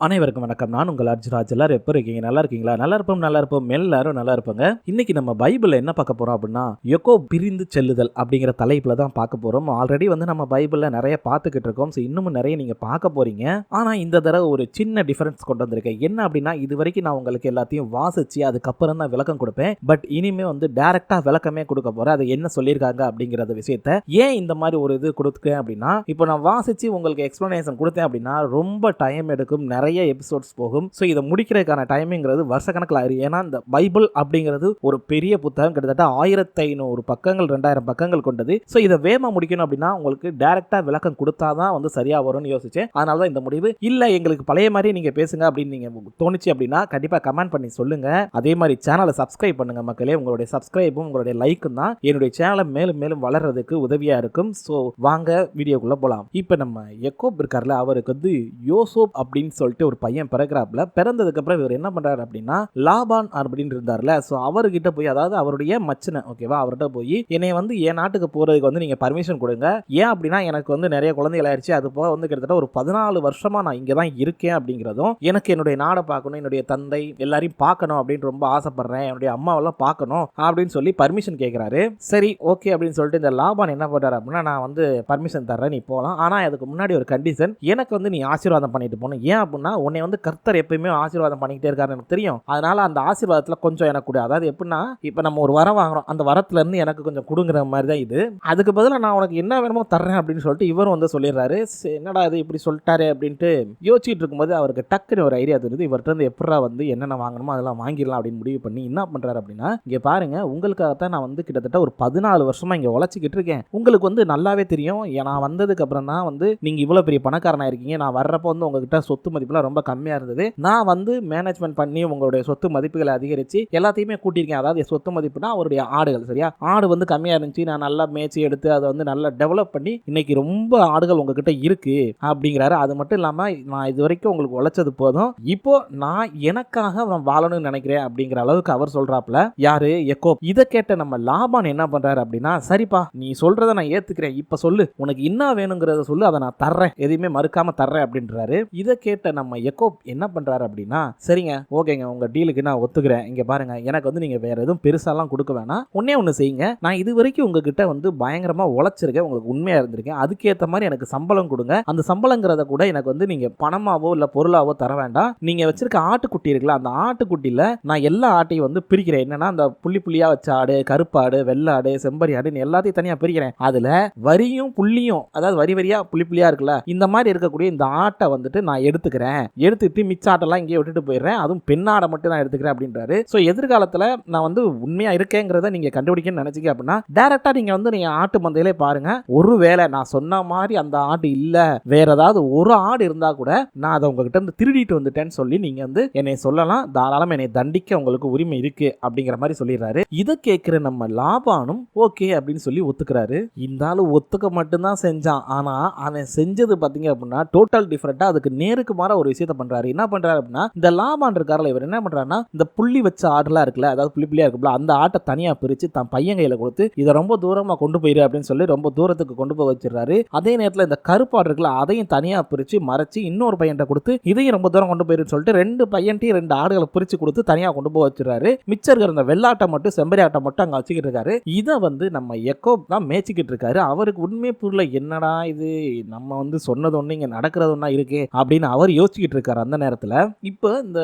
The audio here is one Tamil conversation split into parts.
அனைவருக்கும் வணக்கம். நான் உங்கள் அர்ஜுராஜ் எல்லாரும் எப்போ இருக்கீங்க? நல்லா இருக்கீங்களா? நல்லா இருப்போம் நல்லா இருப்போம். எல்லாரும் நல்லா இருப்பாங்க. இன்னைக்கு நம்ம பைபிளில் என்ன பார்க்க போறோம் அப்படின்னா எக்கோ பிரிந்து செல்லுதல் அப்படிங்கிற தலைப்பில் தான் பார்க்க போறோம். ஆல்ரெடி வந்து நம்ம பைபிளில் நிறைய பார்த்துக்கிட்டு இருக்கோம். ஸோ இன்னமும் நிறைய நீங்கள் பார்க்க போறீங்க. ஆனால் இந்த தடவை ஒரு சின்ன டிஃபரன்ஸ் கொண்டு வந்திருக்கேன். என்ன அப்படின்னா இது வரைக்கும் நான் உங்களுக்கு எல்லாத்தையும் வாசிச்சு அதுக்கப்புறம் தான் விளக்கம் கொடுப்பேன். பட் இனிமே வந்து டேரக்டா விளக்கமே கொடுக்க போறேன். அது என்ன சொல்லியிருக்காங்க அப்படிங்கிறத விஷயத்த. ஏன் இந்த மாதிரி ஒரு இது கொடுத்துக்கேன் அப்படின்னா இப்போ நான் வாசிச்சு உங்களுக்கு எக்ஸ்பிளனேஷன் கொடுத்தேன் அப்படின்னா ரொம்ப டைம் எடுக்கும். நிறைய நிறைய எபிசோட்ஸ் போகும். ஸோ இதை முடிக்கிறதுக்கான டைமிங்கிறது வருஷக்கணக்கில் ஆயிரும் ஏன்னா இந்த பைபிள் அப்படிங்கிறது ஒரு பெரிய புத்தகம். கிட்டத்தட்ட ஆயிரத்தி ஐநூறு பக்கங்கள் ரெண்டாயிரம் பக்கங்கள் கொண்டது. ஸோ இதை வேகமாக முடிக்கணும் அப்படின்னா உங்களுக்கு டேரெக்டாக விளக்கம் கொடுத்தாதான் வந்து சரியாக வரும்னு யோசிச்சேன். அதனால தான் இந்த முடிவு. இல்லை எங்களுக்கு பழைய மாதிரி நீங்கள் பேசுங்க அப்படின்னு நீங்கள் தோணுச்சு அப்படின்னா கண்டிப்பாக கமெண்ட் பண்ணி சொல்லுங்க. அதே மாதிரி சேனலை சப்ஸ்கிரைப் பண்ணுங்க மக்களே. உங்களுடைய சப்ஸ்கிரைபும் உங்களுடைய லைக்கும் தான் என்னுடைய சேனலை மேலும் மேலும் வளர்றதுக்கு உதவியாக இருக்கும். ஸோ வாங்க வீடியோக்குள்ளே போகலாம் இப்போ நம்ம எக்கோப் இருக்கார்ல அவருக்கு வந்து யோசோப் அப்படின்னு சொல்லிட்டு ஒரு பையன் பிறக்கிறாப்ல பிறந்ததுக்கு அப்புறம் இவர் என்ன பண்றாரு அப்படின்னா லாபான் அப்படின்னு இருந்தார்ல. ஸோ அவர்கிட்ட போய் அதாவது அவருடைய மச்சனை ஓகேவா அவர்கிட்ட போய் என்னை வந்து என் நாட்டுக்கு போறதுக்கு வந்து நீங்க பர்மிஷன் கொடுங்க. ஏன் அப்படின்னா எனக்கு வந்து நிறைய குழந்தைகள் ஆயிடுச்சு அது போக வந்து கிட்டத்தட்ட ஒரு பதினாலு வருஷமா நான் இங்கே தான் இருக்கேன் அப்படிங்கிறதும் எனக்கு என்னுடைய நாடை பார்க்கணும் என்னுடைய தந்தை எல்லாரையும் பார்க்கணும் அப்படின்னு ரொம்ப ஆசைப்படுறேன். என்னுடைய அம்மாவெல்லாம் பார்க்கணும் அப்படின்னு சொல்லி பர்மிஷன் கேட்குறாரு சரி ஓகே அப்படின்னு சொல்லிட்டு இந்த லாபான் என்ன பண்றாரு அப்படின்னா நான் வந்து பர்மிஷன் தர்றேன் நீ போகலாம் ஆனால் அதுக்கு முன்னாடி ஒரு கண்டிஷன் எனக்கு வந்து நீ ஆசீர்வாதம் பண்ணிட்டு போகணும் ஏன் அப்படின்னா உன்னை வந்து கர்த்தர் எப்பயுமே ஆசீர்வாதம் பண்ணிக்கிட்டே இருக்காருன்னு எனக்கு தெரியும். அதனால அந்த ஆசீர்வாதத்தில் கொஞ்சம் எனக்கு கொடு. அதாவது எப்படின்னா இப்போ நம்ம ஒரு வரம் வாங்குறோம். அந்த வரத்துல இருந்து எனக்கு கொஞ்சம் கொடுங்குற மாதிரி தான் இது. அதுக்கு பதிலாக நான் உனக்கு என்ன வேணுமோ தர்றேன் அப்படின்னு சொல்லிட்டு இவரும் வந்து சொல்லிடுறாரு. "சரி, என்னடா இது இப்படி சொல்லிட்டாரு அப்படின்ட்டு யோசிச்சுட்டு இருக்கும்போது அவருக்கு டக்குன்னு ஒரு ஐடியா தெரியுது. இவர்கிட்ட இருந்து எப்படா வந்து என்னென்ன வாங்கணுமோ அதெல்லாம் வாங்கிடலாம் அப்படின்னு முடிவு பண்ணி என்ன பண்ணுறாரு அப்படின்னா இங்கே பாருங்க உங்களுக்காகத்தான் நான் வந்து கிட்டத்தட்ட ஒரு பதினாலு வருஷமாக இங்கே உழைச்சிக்கிட்டு இருக்கேன். உங்களுக்கு வந்து நல்லாவே தெரியும். நான் வந்ததுக்கு அப்புறம் தான் வந்து நீங்கள் இவ்வளோ பெரிய பணக்காரனாக இருக்கீங்க. நான் வர்றப்போ வந்து உங்ககிட்ட சொத்து மதிப்புலாம் ரொம்ப கம்மியாக இருந்தது. நான் வந்து மேனேஜ்மெண்ட் பண்ணி உங்களுடைய சொத்து மதிப்புகளை அதிகரிச்சு எல்லாத்தையுமே கூட்டியிருக்கேன். அதாவது சொத்து மதிப்புனா அவருடைய ஆடுகள் சரியா? ஆடு வந்து கம்மியாக இருந்துச்சு. நான் நல்லா மேய்ச்சி எடுத்து அதை வந்து நல்லா டெவலப் பண்ணி இன்னைக்கு ரொம்ப ஆடுகள் உங்ககிட்ட இருக்கு அப்படிங்கிறாரு. அது மட்டும் இல்லாமல் நான் இது வரைக்கும் உங்களுக்கு உழைச்சது போதும். இப்போ நான் எனக்காக நான் வாழணும்னு நினைக்கிறேன் அப்படிங்கிற அளவுக்கு அவர் சொல்றாப்ல யாரு? எக்கோ. இதை கேட்ட நம்ம லாபான் என்ன பண்றாரு அப்படின்னா சரிப்பா நீ சொல்றத நான் ஏத்துக்கிறேன். இப்ப சொல்லு. உனக்கு என்ன வேணுங்கிறத சொல்லு. அதை நான் தர்றேன். எதையுமே மறுக்காம தர்றேன் அப்படின்றாரு. இதை கேட்ட நம்ம நம்ம எக்கோ என்ன பண்ணுறாரு அப்படின்னா சரிங்க ஓகேங்க உங்கள் டீலுக்கு நான் ஒத்துக்கிறேன். இங்கே பாருங்க எனக்கு வந்து நீங்கள் வேறு எதுவும் பெருசாலாம் கொடுக்க வேணாம். ஒன்றே ஒன்று செய்யுங்க. நான் இது வரைக்கும் உங்ககிட்ட வந்து பயங்கரமாக உழைச்சிருக்கேன். உங்களுக்கு உண்மையாக இருந்திருக்கேன். அதுக்கேற்ற மாதிரி எனக்கு சம்பளம் கொடுங்க. அந்த சம்பளங்கிறத கூட எனக்கு வந்து நீங்கள் பணமாவோ இல்லை பொருளாவோ தர வேண்டாம். நீங்கள் வச்சிருக்க ஆட்டுக்குட்டி இருக்குல்ல அந்த ஆட்டுக்குட்டியில் நான் எல்லா ஆட்டையும் வந்து பிரிக்கிறேன். என்னன்னா அந்த புள்ளி புள்ளியாக வச்ச ஆடு கருப்பாடு வெள்ளாடு செம்பரி ஆடுன்னு எல்லாத்தையும் தனியாக பிரிக்கிறேன். அதில் வரியும் புள்ளியும் அதாவது வரி வரியாக புள்ளி புள்ளியாக இருக்குல்ல இந்த மாதிரி இருக்கக்கூடிய இந்த ஆட்டை வந்துட்டு நான் எடுத்துக்கிறேன். எடுத்துட்டு மிச்ச ஆட்டெல்லாம் இங்கே விட்டுட்டு போயிடுறேன். அதுவும் பெண்ணாடை மட்டும் நான் எடுத்துக்கிறேன் அப்படின்றாரு. ஸோ எதிர்காலத்தில் நான் வந்து உண்மையாக இருக்கேங்கிறத நீங்கள் கண்டுபிடிக்கணும்னு நினைச்சீங்க அப்படின்னா டேரெக்டாக நீங்கள் வந்து நீங்கள் ஆட்டு மந்தையிலே பாருங்க. ஒருவேளை நான் சொன்ன மாதிரி அந்த ஆடு இல்லை. வேற ஏதாவது ஒரு ஆடு இருந்தால் கூட நான் அதை உங்ககிட்ட இருந்து திருடிட்டு வந்துட்டேன்னு சொல்லி நீங்கள் வந்து என்னை சொல்லலாம். தாராளம் என்னை தண்டிக்க உங்களுக்கு உரிமை இருக்கு அப்படிங்கிற மாதிரி சொல்லிடுறாரு. இதை கேட்குற நம்ம லாபானும் ஓகே அப்படின்னு சொல்லி ஒத்துக்கிறாரு. இந்த ஒத்துக்க மட்டும்தான் செஞ்சான். ஆனால் அவன் செஞ்சது பார்த்தீங்க அப்படின்னா டோட்டல் டிஃப்ரெண்ட்டாக அதுக்கு நேருக்கு மாற ஒரு விஷயத்த பண்றாரு. என்ன பண்றாரு அப்படின்னா இந்த லாபான் இருக்காருல இவர் என்ன பண்றாருன்னா இந்த புள்ளி வச்ச ஆடுலாம் இருக்குல்ல அதாவது புள்ளி புள்ளியா இருக்குல்ல அந்த ஆட்டை தனியா பிரிச்சு தன் பையன் கையில கொடுத்து இதை ரொம்ப தூரமா கொண்டு போயிரு அப்படின்னு சொல்லி ரொம்ப தூரத்துக்கு கொண்டு போய் வச்சிருக்காரு அதே நேரத்துல இந்த கருப்பாடு இருக்குல்ல அதையும் தனியா பிரிச்சு மறைச்சு இன்னொரு பையன்ட்ட கொடுத்து இதையும் ரொம்ப தூரம் கொண்டு போயிருன்னு சொல்லிட்டு ரெண்டு பையன்ட்டையும் ரெண்டு ஆடுகளை பிரிச்சு கொடுத்து தனியா கொண்டு போய் வச்சிருக்காரு மிச்சம் இருக்கிற இந்த வெள்ளாட்டை மட்டும் செம்பரி ஆட்டை மட்டும் அங்க வச்சுக்கிட்டு இருக்காரு. இதை வந்து நம்ம எக்கோ தான் மேய்ச்சிக்கிட்டு இருக்காரு. அவருக்கு உண்மை புரியல என்னடா இது? நம்ம வந்து சொன்னது ஒண்ணு இங்க நடக்கிறது ஒன்னா இருக்கே அப்படின்னு அவர் யோசிச்சுக்கிட்டு இருக்காரு அந்த நேரத்தில். இப்போ இந்த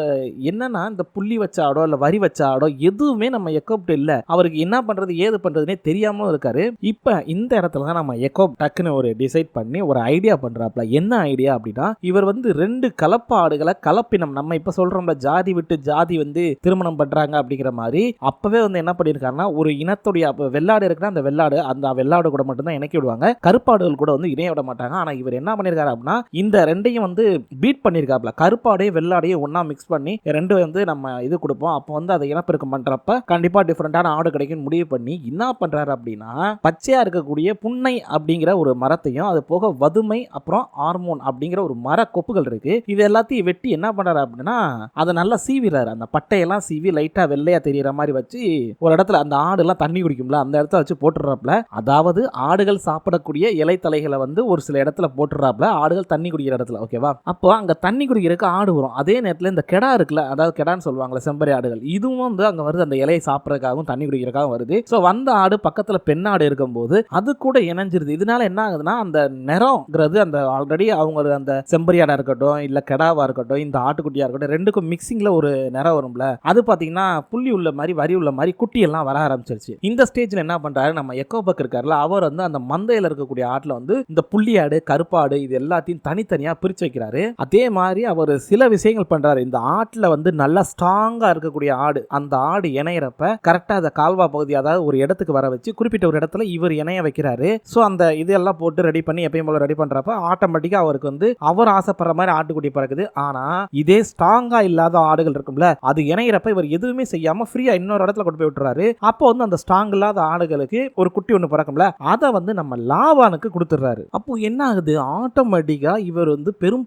என்னன்னா இந்த புள்ளி வச்ச ஆடோ வரி வச்ச ஆடோ எதுவுமே நம்ம எக்கோப்ட் இல்லை. அவருக்கு என்ன பண்ணுறது ஏது பண்ணுறதுனே தெரியாமல் இருக்காரு. இப்போ இந்த இடத்துல தான் நம்ம எக்கோப் டக்குன்னு ஒரு டிசைட் பண்ணி ஒரு ஐடியா பண்ணுறாப்புல என்ன ஐடியா அப்படின்னா இவர் வந்து ரெண்டு கலப்பு ஆடுகளை கலப்பினம். நம்ம இப்போ சொல்கிறோம்ல ஜாதி விட்டு ஜாதி வந்து திருமணம் பண்ணுறாங்க அப்படிங்கிற மாதிரி. அப்போவே வந்து என்ன பண்ணியிருக்காருன்னா ஒரு இனத்துடைய வெள்ளாடு இருக்குன்னா அந்த வெள்ளாடு அந்த வெள்ளாடு கூட மட்டும்தான் இணைக்கி விடுவாங்க. கருப்பாடுகள் கூட வந்து இணைய விட மாட்டாங்க. ஆனால் இவர் என்ன பண்ணியிருக்காரு அப்படின்னா இந்த ரெண்டையும் வந்து பீட் பண்ணிருக்காப்ல. கருப்பாடையும் வெள்ளாடையும் ஒன்றா மிக்ஸ் பண்ணி ரெண்டு வந்து நம்ம இது கொடுப்போம். அப்போ வந்து அதை இனப்பெருக்கம் பண்றப்ப கண்டிப்பா டிஃப்ரெண்டான ஆடு கிடைக்கும் முடிவு பண்ணி என்ன பண்றாரு அப்படின்னா பச்சையா இருக்கக்கூடிய புன்னை அப்படிங்கிற ஒரு மரத்தையும் அது போக வதுமை அப்புறம் ஹார்மோன் அப்படிங்கிற ஒரு மர கொப்புகள் இருக்கு. இது எல்லாத்தையும் வெட்டி என்ன பண்றாரு அப்படின்னா அதை நல்லா சீவிறாரு அந்த பட்டையெல்லாம் சீவி லைட்டா வெள்ளையா தெரிகிற மாதிரி வச்சு ஒரு இடத்துல அந்த ஆடு எல்லாம் தண்ணி குடிக்கும்ல அந்த இடத்துல வச்சு போட்டுடுறாப்புல அதாவது ஆடுகள் சாப்பிடக்கூடிய இலைத்தலைகளை வந்து ஒரு சில இடத்துல போட்டுடுறாப்புல ஆடுகள் தண்ணி குடிக்கிற இடத்துல ஓகேவா அப்போ அங்க தண்ணி குடிக்கிறதுக்கு ஆடு வரும். அதே நேரத்தில் இந்த கெடா இருக்குல்ல அதாவது கெடான்னு சொல்லுவாங்களே செம்பரி ஆடுகள் இதுவும் வந்து அங்கே வருது. அந்த இலையை சாப்பிட்றதுக்காகவும் தண்ணி குடிக்கிறதுக்காகவும் வருது. ஸோ வந்த ஆடு பக்கத்தில் பெண்ணாடு இருக்கும்போது அது கூட இணைஞ்சிருது. இதனால என்ன ஆகுதுன்னா அந்த நிறம்ங்கிறது அந்த ஆல்ரெடி அவங்க அந்த செம்பரியாடா இருக்கட்டும் இல்லை கெடாவாக இருக்கட்டும் இந்த ஆட்டுக்குட்டியாக இருக்கட்டும் ரெண்டுக்கும் மிக்சிங்கில் ஒரு நிறம் வரும்ல அது பார்த்தீங்கன்னா புள்ளி உள்ள மாதிரி வரி உள்ள மாதிரி குட்டியெல்லாம் வர ஆரம்பிச்சிருச்சு. இந்த ஸ்டேஜில் என்ன பண்ணுறாரு நம்ம எக்கோபக் இருக்காருல அவர் வந்து அந்த மந்தையில் இருக்கக்கூடிய ஆட்டில் வந்து இந்த புள்ளியாடு கருப்பாடு இது எல்லாத்தையும் தனித்தனியாக பிரித்து வைக்கிறாரு. அதே மாதிரி அவர் சில விஷயங்கள் பண்ணுறாரு இந்த ஆட்டில் வந்து நல்லா ஸ்ட்ராங்காக இருக்கக்கூடிய ஆடு. அந்த ஆடு இணையிறப்ப கரெக்டாக அந்த கால்வா பகுதி அதாவது ஒரு இடத்துக்கு வர வச்சு குறிப்பிட்ட ஒரு இடத்துல இவர் இணைய வைக்கிறாரு. ஸோ அந்த இதெல்லாம் போட்டு ரெடி பண்ணி எப்பயும் போல ரெடி பண்ணுறப்ப ஆட்டோமேட்டிக்காக அவருக்கு வந்து அவர் ஆசைப்படுற மாதிரி ஆட்டுக்குட்டி பிறகுது ஆனால் இதே ஸ்ட்ராங்காக இல்லாத ஆடுகள் இருக்கும்ல அது இணையிறப்ப இவர் எதுவுமே செய்யாமல் ஃப்ரீயாக இன்னொரு இடத்துல கொண்டு போய் விட்டுறாரு. அப்போ வந்து அந்த ஸ்ட்ராங் இல்லாத ஆடுகளுக்கு ஒரு குட்டி ஒன்று பிறக்கும்ல அதை வந்து நம்ம லாவானுக்கு கொடுத்துட்றாரு. அப்போ என்ன ஆகுது? ஆட்டோமேட்டிக்காக இவர் வந்து பெரும்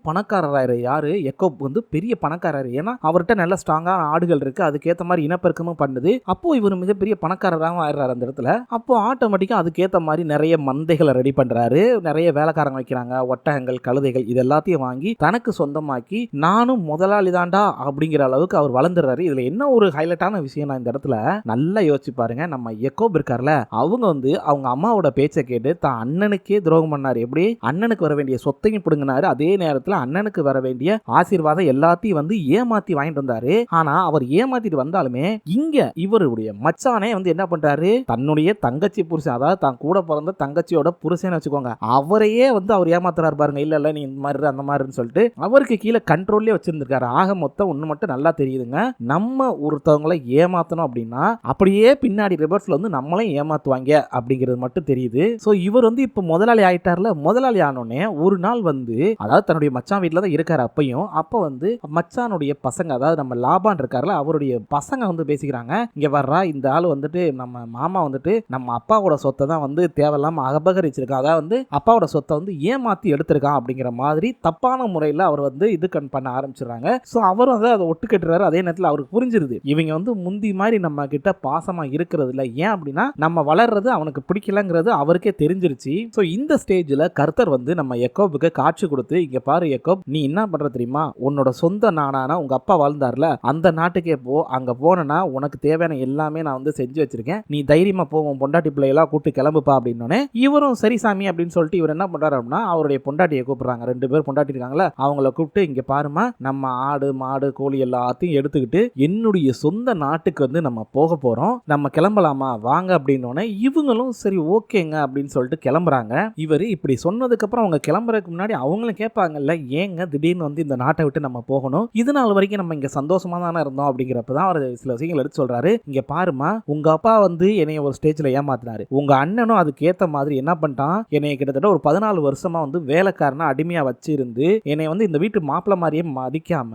யாரு? எக்கோப் வந்து பெரிய பணக்காரர். ஏன்னா அவர்கிட்ட நல்ல ஸ்ட்ராங்கான ஆடுகள் இருக்கு. அதுக்கேற்ற மாதிரி இனப்பெருக்கமும் பண்ணுது. அப்போ இவர் மிகப்பெரிய பணக்காரராகவும் ஆயிடுறாரு அந்த இடத்துல. அப்போ ஆட்டோமேட்டிக்காக அதுக்கேற்ற மாதிரி நிறைய மந்தைகளை ரெடி பண்றாரு. நிறைய வேலைக்காரங்க வைக்கிறாங்க. ஒட்டகங்கள் கழுதைகள் இது எல்லாத்தையும் வாங்கி தனக்கு சொந்தமாக்கி நானும் முதலாளி தாண்டா அப்படிங்கிற அளவுக்கு அவர் வளர்ந்துடுறாரு. இதுல என்ன ஒரு ஹைலைட்டான விஷயம் நான் இந்த இடத்துல நல்லா யோசிச்சு பாருங்க. நம்ம எக்கோப் இருக்கார்ல அவங்க வந்து அவங்க அம்மாவோட பேச்சை கேட்டு தான் அண்ணனுக்கே துரோகம் பண்ணாரு. எப்படி? அண்ணனுக்கு வர வேண்டிய சொத்தையும் பிடுங்கினாரு. அதே நேரத்தில் அண்ணனுக்கு வர வேண்டிய ஆசீர்வாதம் எல்லாத்தையும் வந்து ஏமாத்தி வாங்கிட்டு வந்தாரு. ஆனா அவர் ஏமாத்திட்டு வந்தாலுமே இங்க இவருடைய மச்சானே வந்து என்ன பண்றாரு? தன்னுடைய தங்கச்சி புருஷன் அதாவது தான் கூட பிறந்த தங்கச்சியோட புருஷன் வச்சுக்கோங்க. அவரையே வந்து அவர் ஏமாத்துறாரு பாருங்க. இல்ல இல்ல நீ இந்த மாதிரி அந்த மாதிரின்னு சொல்லிட்டு அவருக்கு கீழே கண்ட்ரோல்லே வச்சிருந்திருக்காரு. ஆக மொத்தம் ஒண்ணு மட்டும் நல்லா தெரியுதுங்க. நம்ம ஒருத்தவங்களை ஏமாத்தணும் அப்படின்னா அப்படியே பின்னாடி ரிவர்ஸ்ல வந்து நம்மளையும் ஏமாத்துவாங்க. அப்படிங்கிறது மட்டும் தெரியுது. ஸோ இவர் வந்து இப்போ முதலாளி ஆயிட்டார்ல. முதலாளி ஆனோடனே ஒரு நாள் வந்து அதாவது தன்னுடைய மச்சான் வீட்டில் தான் இருக்காரு. அப்பையும். அப்போ வந்து மச்சானுடைய பசங்க அதாவது நம்ம லாபான் இருக்கார்ல அவருடைய பசங்க வந்து பேசிக்கிறாங்க. இங்க வர்றா இந்த ஆள் வந்துட்டு நம்ம மாமா வந்துட்டு நம்ம அப்பாவோட சொத்தை தான் வந்து தேவையில்லாம அபகரிச்சிருக்கான். அதாவது வந்து அப்பாவோட சொத்தை வந்து ஏமாத்தி எடுத்திருக்கான் அப்படிங்கிற மாதிரி தப்பான முறையில் அவர் வந்து இது கண் பண்ண ஆரம்பிச்சிடுறாங்க. ஸோ அவரும் வந்து அதை ஒட்டுக்கட்டுறாரு. அதே நேரத்தில் அவருக்கு புரிஞ்சிருது. இவங்க வந்து முந்தி மாதிரி நம்ம கிட்ட பாசமாக இருக்கிறது இல்லை ஏன் அப்படின்னா நம்ம வளர்றது அவனுக்கு பிடிக்கலங்கிறது அவருக்கே தெரிஞ்சிருச்சு. ஸோ இந்த ஸ்டேஜில் கர்த்தர் வந்து நம்ம எக்கோபுக்கு காட்சி கொடுத்து இங்கே பாரு எக்கோப் நீ என்ன என்ன பண்ணுற தெரியுமா? உன்னோட சொந்த நாடான உங்கள் அப்பா வாழ்ந்தார்ல அந்த நாட்டுக்கே போ. அங்கே போனனா உனக்கு தேவையான எல்லாமே நான் வந்து செஞ்சு வச்சிருக்கேன். நீ தைரியமாக போ உன் பொண்டாட்டி பிள்ளையெல்லாம் கூப்பிட்டு கிளம்புப்பா அப்படின்னோடனே இவரும் சரி சாமி அப்படின்னு சொல்லிட்டு இவர் என்ன பண்ணுறாரு அப்படின்னா அவருடைய பொண்டாட்டியை கூப்பிட்றாங்க. ரெண்டு பேர் பொண்டாட்டி இருக்காங்களா அவங்கள கூப்பிட்டு இங்கே பாருமா நம்ம ஆடு மாடு கோழி எல்லாத்தையும் எடுத்துக்கிட்டு என்னுடைய சொந்த நாட்டுக்கு வந்து நம்ம போக போகிறோம் நம்ம கிளம்பலாமா? வாங்க அப்படின்னோடனே இவங்களும் சரி ஓகேங்க அப்படின்னு சொல்லிட்டு கிளம்புறாங்க. இவர் இப்படி சொன்னதுக்கப்புறம் அவங்க கிளம்புறதுக்கு முன்னாடி அவங்களும் கேட்பாங்கல்ல ஏங்க திடீர்னு வந்து இந்த நாட்டை விட்டு நம்ம போகணும். இது நாள் வரைக்கும் நம்ம இங்க சந்தோஷமா தானே இருந்தோம் அப்படிங்கிறப்ப தான் அவர் சில விஷயங்கள் எடுத்து சொல்றாரு. இங்க பாருமா உங்க அப்பா வந்து என்னைய ஒரு ஸ்டேஜ்ல ஏமாத்தினாரு. உங்க அண்ணனும் அதுக்கு ஏத்த மாதிரி என்ன பண்ணிட்டான்? என்னைய கிட்டத்தட்ட ஒரு பதினாலு வருஷமா வந்து வேலைக்காரனா அடிமையா வச்சிருந்து என்னை வந்து இந்த வீட்டு மாப்பிள்ள மாதிரியே மதிக்காம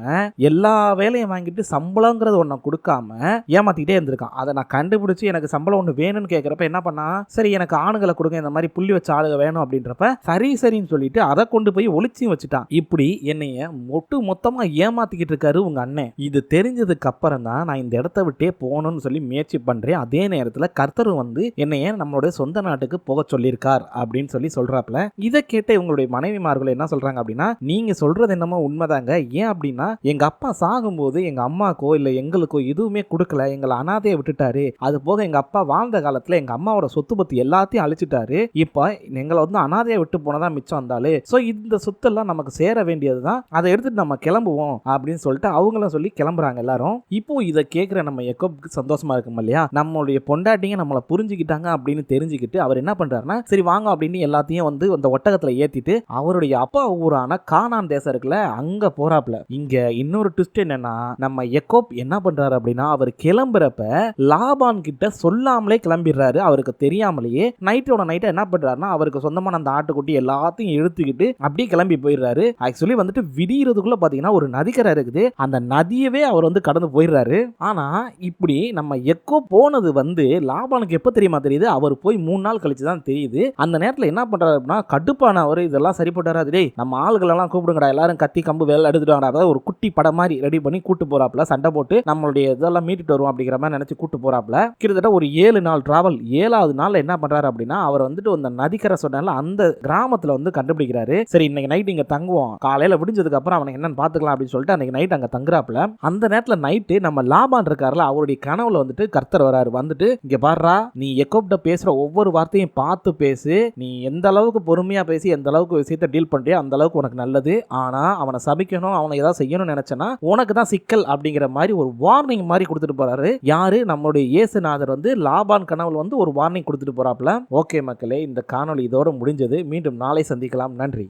எல்லா வேலையும் வாங்கிட்டு சம்பளங்கிறது ஒன்றை கொடுக்காம ஏமாத்திக்கிட்டே இருந்திருக்கான். அதை நான் கண்டுபிடிச்சு எனக்கு சம்பளம் ஒன்று வேணும்னு கேட்குறப்ப என்ன பண்ணா சரி எனக்கு ஆணுகளை கொடுங்க இந்த மாதிரி புள்ளி வச்ச ஆளுங்க வேணும் அப்படின்றப்ப சரி சரின்னு சொல்லிட்டு அதை கொண்டு போய் ஒளிச்சியும் வச்சுட்டான். இப்படி என்னை என்னைய மொட்டு மொத்தமாக ஏமாத்திக்கிட்டு இருக்காரு உங்க அண்ணன். இது தெரிஞ்சதுக்கு அப்புறம் தான் நான் இந்த இடத்த விட்டே போகணும்னு சொல்லி முயற்சி பண்ணுறேன் அதே நேரத்தில் கர்த்தர் வந்து என்னைய நம்மளுடைய சொந்த நாட்டுக்கு போக சொல்லியிருக்கார் அப்படின்னு சொல்லி சொல்கிறாப்புல இதை கேட்ட இவங்களுடைய மனைவிமார்கள் என்ன சொல்றாங்க அப்படின்னா நீங்க சொல்றது என்னமோ உண்மைதாங்க. ஏன் அப்படின்னா எங்க அப்பா சாகும்போது எங்க அம்மாக்கோ இல்லை எங்களுக்கோ எதுவுமே கொடுக்கல. எங்களை அனாதையை விட்டுட்டாரு. அது போக எங்க அப்பா வாழ்ந்த காலத்துல எங்க அம்மாவோட சொத்து பத்து எல்லாத்தையும் அழிச்சிட்டாரு. இப்போ எங்களை வந்து அனாதையை விட்டு போனதான் மிச்சம் வந்தாலே ஸோ இந்த சொத்தெல்லாம் நமக்கு சேர வேண்டியது தான் அதை எடுத்துட்டு நம்ம கிளம்புவோம் அப்படின்னு சொல்லிட்டு அவங்களும் சொல்லி கிளம்புறாங்க எல்லாரும். இப்போ இதை கேட்குற நம்ம எக்கோப்புக்கு சந்தோஷமா இருக்கும் இல்லையா? நம்மளுடைய பொண்டாட்டிங்க நம்மளை புரிஞ்சுக்கிட்டாங்க அப்படின்னு தெரிஞ்சுக்கிட்டு அவர் என்ன பண்றாருன்னா சரி வாங்க அப்படின்னு எல்லாத்தையும் வந்து அந்த ஒட்டகத்துல ஏத்திட்டு அவருடைய அப்பா ஊரான கானான் தேசம் இருக்குல்ல அங்க போறாப்ல இங்க இன்னொரு ட்விஸ்ட் என்னன்னா நம்ம எக்கோப் என்ன பண்றாரு அப்படின்னா அவர் கிளம்புறப்ப லாபான் கிட்ட சொல்லாமலே கிளம்பிடுறாரு. அவருக்கு தெரியாமலேயே நைட்டோட நைட்டை என்ன பண்றாருன்னா அவருக்கு சொந்தமான அந்த ஆட்டுக்குட்டி எல்லாத்தையும் இழுத்துக்கிட்டு அப்படியே கிளம்பி போயிடுறாரு. ஆக்சுவலி வந்துட்டு விடியறதுக்குள்ள பாத்தீங்கன்னா ஒரு நதிக்கரை இருக்குது. அந்த நதியவே அவர் வந்து கடந்து போயிடுறாரு. ஆனா இப்படி நம்ம எக்கோ போனது வந்து லாபானுக்கு எப்ப தெரியுமா தெரியுது? அவர் போய் மூணு நாள் கழிச்சு தான் தெரியுது. அந்த நேரத்தில் என்ன பண்றாரு அப்படின்னா கடுப்பான அவர் இதெல்லாம் சரிப்பட்டாரா போட்டாரு டேய் நம்ம ஆளுகள் எல்லாம் கூப்பிடுங்கடா. எல்லாரும் கத்தி கம்பு வேலை எடுத்துட்டாங்க அதாவது ஒரு குட்டி படம் மாதிரி ரெடி பண்ணி கூட்டு போறாப்ல சண்டை போட்டு நம்மளுடைய இதெல்லாம் மீட்டுட்டு வருவோம் அப்படிங்கிற மாதிரி நினைச்சு கூட்டு போறாப்ல கிட்டத்தட்ட ஒரு ஏழு நாள் டிராவல் ஏழாவது நாள் என்ன பண்றாரு அப்படின்னா அவர் வந்துட்டு அந்த நதிக்கரை சொன்னால அந்த கிராமத்துல வந்து கண்டுபிடிக்கிறாரு. சரி இன்னைக்கு நைட் இங்க தங்குவோம். காலையில விடிஞ்ச முடிஞ்சதுக்கு அப்புறம் அவனை என்னன்னு பார்த்துக்கலாம் அப்படின்னு சொல்லிட்டு அன்னைக்கு நைட் அங்கே தங்குறாப்புல. அந்த நேரத்தில் நைட்டு நம்ம லாபான் இருக்காருல அவருடைய கனவுல வந்துட்டு கர்த்தர் வராரு. வந்துட்டு இங்க பாடுறா நீ எக்கோப்ட பேசுற ஒவ்வொரு வார்த்தையும் பார்த்து பேசு. நீ எந்த அளவுக்கு பொறுமையா பேசி எந்த அளவுக்கு விஷயத்தை டீல் பண்றியோ அந்த அளவுக்கு உனக்கு நல்லது. ஆனா அவனை சபிக்கணும் அவனை ஏதாவது செய்யணும்னு நினைச்சனா உனக்கு தான் சிக்கல் அப்படிங்கிற மாதிரி ஒரு வார்னிங் மாதிரி கொடுத்துட்டு போறாரு. யாரு? நம்மளுடைய இயேசுநாதர் வந்து லாபான் கனவுல வந்து ஒரு வார்னிங் கொடுத்துட்டு போறாப்ல ஓகே மக்களே இந்த காணொளி இதோட முடிஞ்சது. மீண்டும் நாளை சந்திக்கலாம். நன்றி.